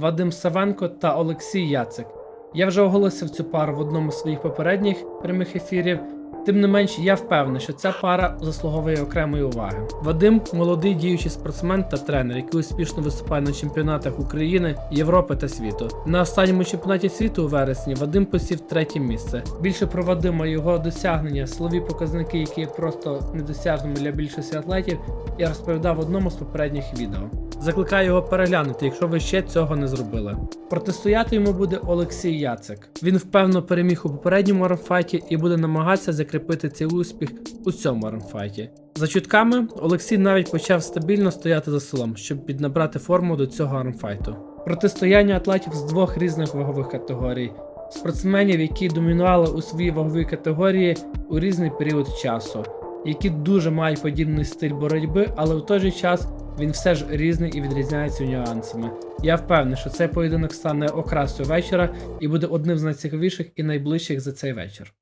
Вадим Савенко та Олексій Яцик. Я вже оголосив цю пару в одному з своїх попередніх прямих ефірів. Тим не менш, я впевнений, що ця пара заслуговує окремої уваги. Вадим молодий діючий спортсмен та тренер, який успішно виступає на чемпіонатах України, Європи та світу. На останньому чемпіонаті світу у вересні Вадим посів третє місце. Більше про Вадима, його досягнення, силові показники, які є просто недосяжними для більшості атлетів, я розповідав в одному з попередніх відео. Закликаю його переглянути, якщо ви ще цього не зробили. Протистояти йому буде Олексій Яцик. Він впевнено переміг у попередньому арамфайті і буде намагатися закріпити цей успіх у цьому арамфайті. За чутками, Олексій навіть почав стабільно стояти за селом, щоб піднабрати форму до цього арамфайту. Протистояння атлетів з двох різних вагових категорій. Спортсменів, які домінували у своїй ваговій категорії у різний період часу, які дуже мають подібний стиль боротьби, але в той же час він все ж різний і відрізняється нюансами. Я впевнений, що цей поєдинок стане окрасою вечора і буде одним з найцікавіших і найближчих за цей вечір.